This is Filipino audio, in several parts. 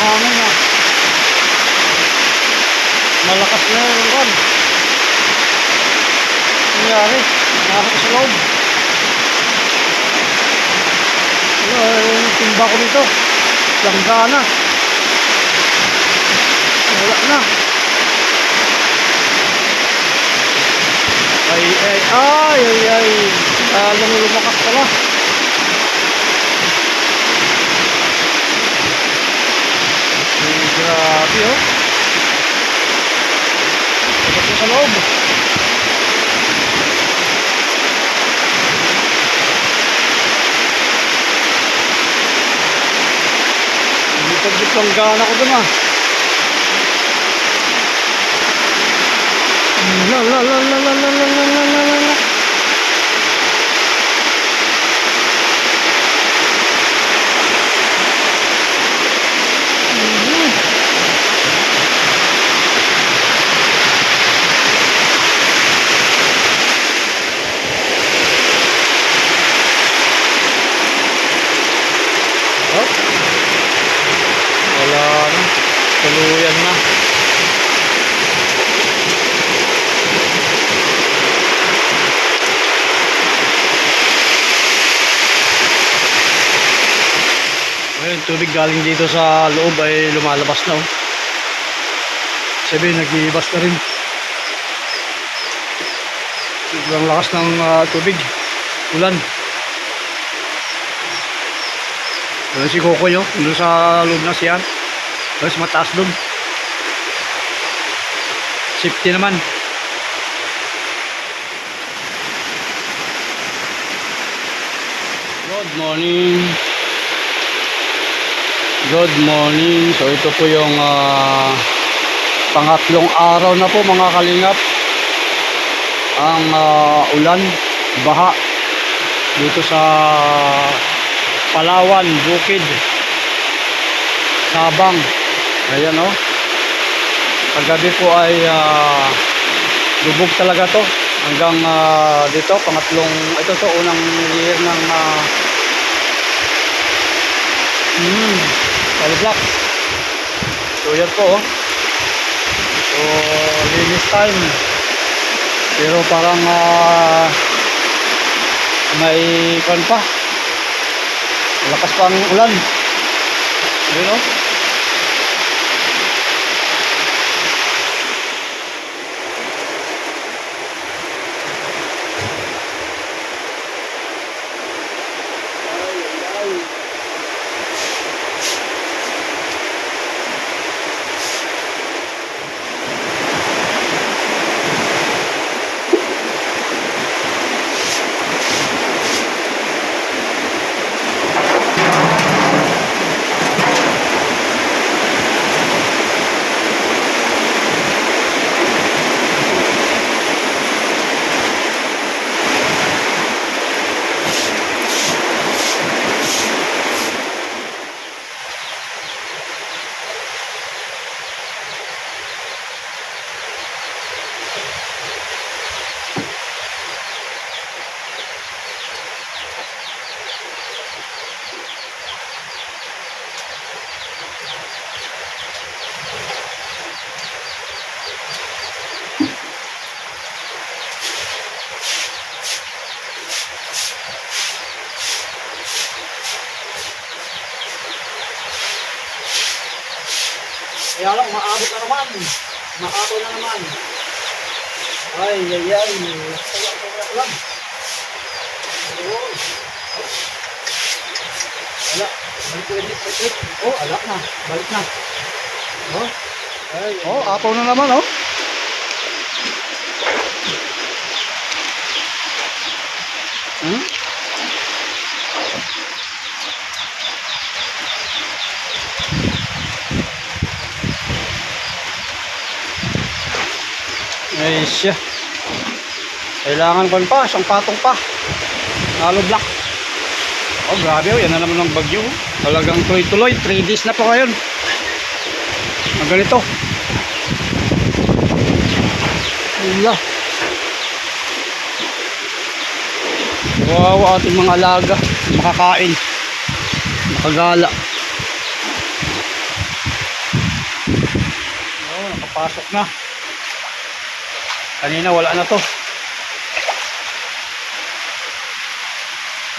hangin ah. Malakas na yung kan. Nangyari, nakakita sa loob. Ano, yung timba ko dito. Langga na. Wala na. Ay, ay, ay, ay, ay. Talong lumakas pala. Grabe oh. Ito po sa loob. Dito-dito gana ko dun ah. La la la la la la la la tubig galing dito sa loob ay lumalabas na oh. Sabi, nag-iibas na rin. Sobrang lakas ng ah, tubig. Ulan. Doon si Kokoy oh, doon sa loob na siyan. Tapos mataas doon. Safety naman. Good morning. Good morning. So ito po yung ah, pangatlong araw na po mga kalingap. Ang ah, ulan, baha dito sa Palawan, Bukid, Sabang. Ayan o. Oh. Kagabi po ay ah, lubog talaga to. Hanggang ah, dito, pangatlong, ito to, unang year ng uh, hmm, block. So yan po oh. So linis time. Pero parang ah, may kan pa. Lakas pa ang ulan. Yun oh. Kaya lang, maabot na naman. Maabot na naman. Ay, ay, ay. Ayun. Wala. Balik ulit, balik ulit. Oh, ala na. Balik na. Oh. Ay, oh, apaw na naman, oh. Ay siya. Kailangan ko pa, isang patong pa. Halo black. Oh, grabe oh, yan na naman ang bagyo. oh. Talagang tuloy-tuloy, 3 days na po ngayon. Ang ganito. Wala. Wow, ating mga alaga. Makakain. Makagala. Oo, nakapasok na. Kanina wala na to.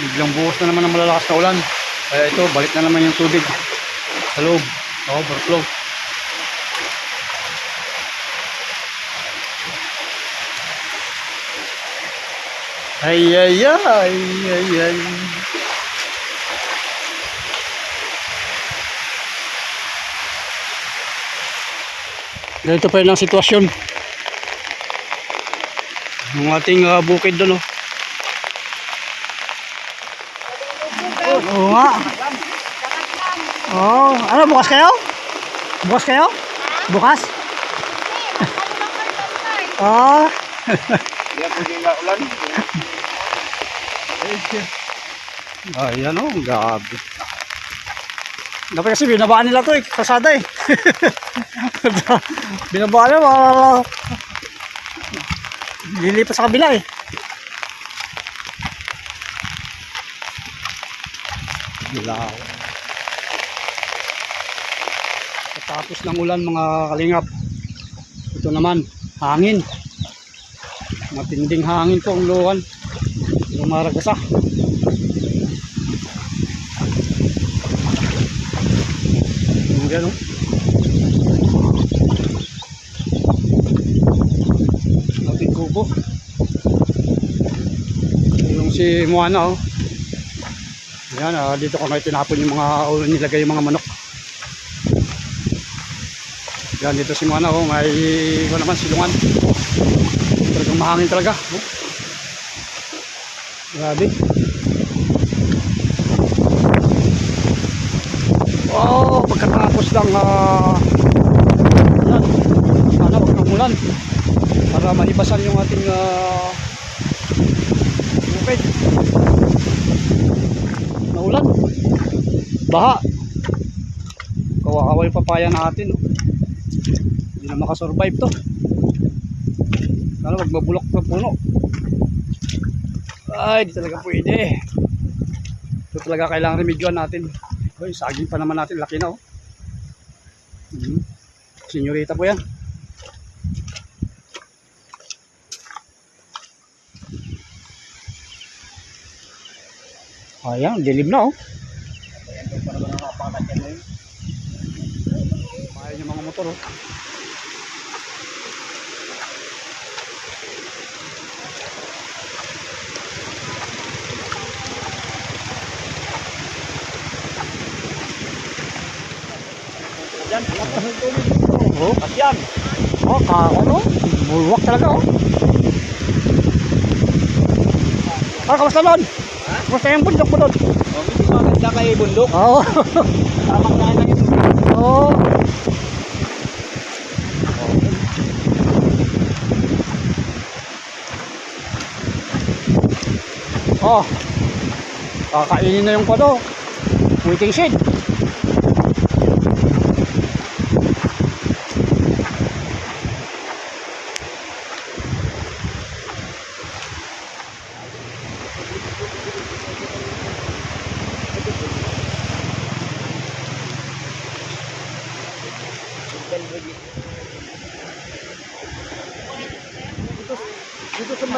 Biglang buhos na naman ng malalakas na ulan. Kaya ito, balik na naman yung tubig sa loob. Overflow. Ay, ay, ay, ay, ay. Ganito pa rin ang sitwasyon. Yung ating ah, bukid doon, oh. Oo nga. Oo. Ano, bukas kayo? Bukas kayo? Bukas? Oo. Ayan o, oh, gabi. Dapat kasi binabaan nila to eh, kasada eh. binabaan nila, lilipat sa kabila eh. Dilaw. Tapos ng ulan mga kalingap. Ito naman, hangin. Matinding hangin po ang luwan. Lumaragasa. Yung gano'n. Ating kubo. Yung si Moana oh. Yan, ah, dito ko may tinapon yung mga ulo nilagay yung mga manok. Yan, dito si Moana oh, may ano naman silungan. Talagang mahangin talaga. Oh. Grabe. Oh, pagkatapos lang ah yan. Sana wag nang ulan para maibasan yung ating uh, bukid. Naulan. Baha. Kawakaway papaya natin. oh. Hindi na makasurvive to. Sana wag mabulok na puno. Ay, di talaga pwede. Ito talaga kailangan remedyoan natin. Hoy, saging pa naman natin. Laki na oh. Mhm. Senyorita po yan. Ayan, dilim na oh. Ayan yung mga motor oh. Yan, lakas ng tubig. Oh, At yan. oh, ka, ano? Bulwak talaga oh. Ah, kamusta doon? Kamusta yung bundok mo doon? Oh, hindi maganda kay bundok. Oo. Tamang na lang ito. Oo. Oh. Kakainin na yung pado. Waiting shed.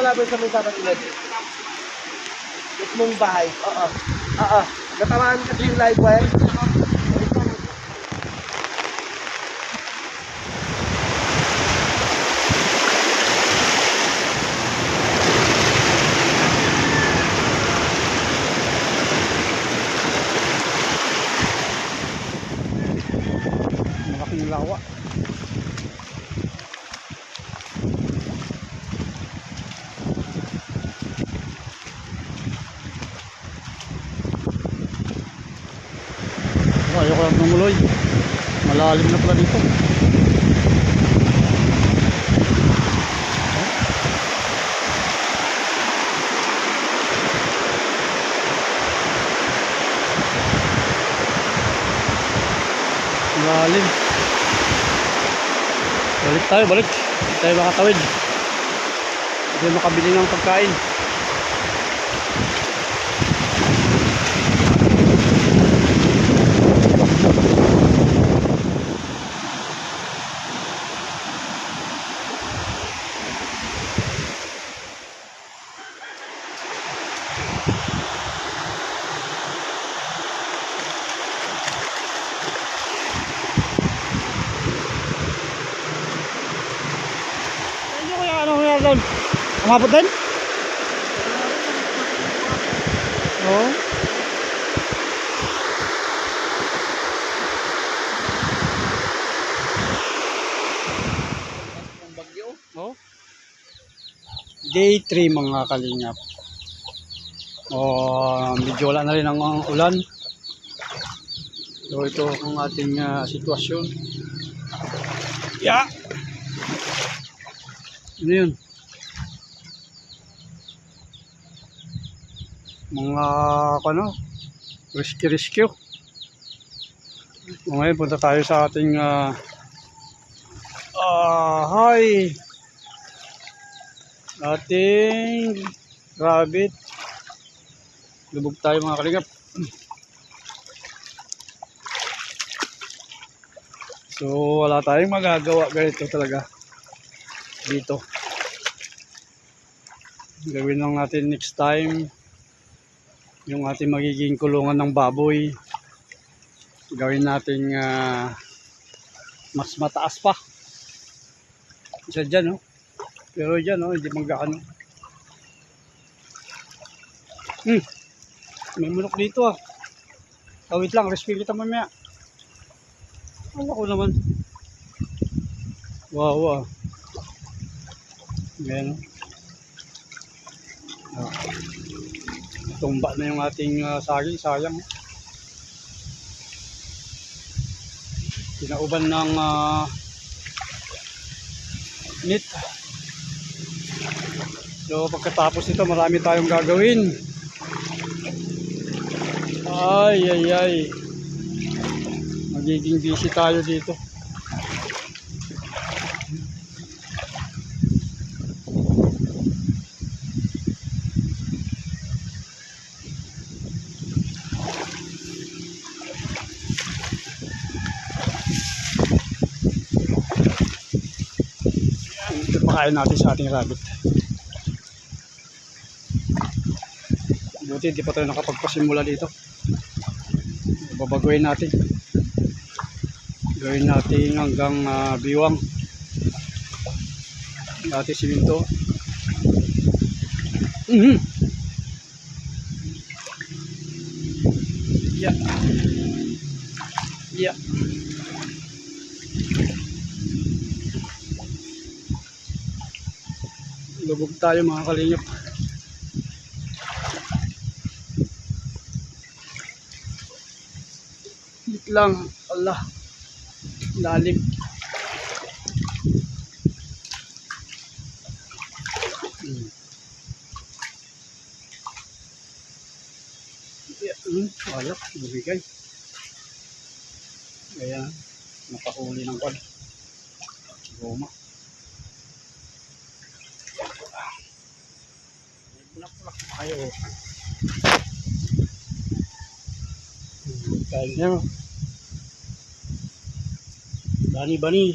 Dito sa may sarang ilad. Mismong bahay. Oo. Oo. Natamaan kasi yung live wire. Tumuloy. Malalim na pala dito. Malalim. Balik tayo, balik. Hindi tayo makatawid. Hindi makabili ng pagkain. Umabot din? Oo. Oh. Day 3 mga kalingap. Oh, medyo wala na rin ang ulan. So ito ang ating ah, sitwasyon. Yeah. Ano yun? Mga ano? Rescue rescue. So, ngayon punta tayo sa ating ah ah, hi ating rabbit. Lubog tayo mga kalingap. So wala tayong magagawa ganito talaga dito. Gawin lang natin next time yung ating magiging kulungan ng baboy. Gawin natin mas mataas pa. Isa dyan, no? Pero dyan, no? Hindi magkaano. Hmm. May manok dito, ah. Oh, lang. Rescue kita mamaya. Wala ko naman. Wow, wow. Ayan, no? Ah. Tumba na yung ating ah, saging. Sayang. Pinauban ng ah, meat. So pagkatapos nito marami tayong gagawin. Ay ay ay. Magiging busy tayo dito. Pakain natin sa ating rabbit. Buti hindi pa tayo nakapagpasimula dito. Babaguhin natin. Gawin natin hanggang ah, biwang. Dati siminto. Mhm. Yeah. Yeah. Lubog tayo mga kalingap. Wait lang. Allah. Lalim. Hmm. Hmm, ayak, bumigay. Ayan, nakahuli ng kwan. Goma. May bulak-bulak pa kayo. Kaya niya. Bani, bani.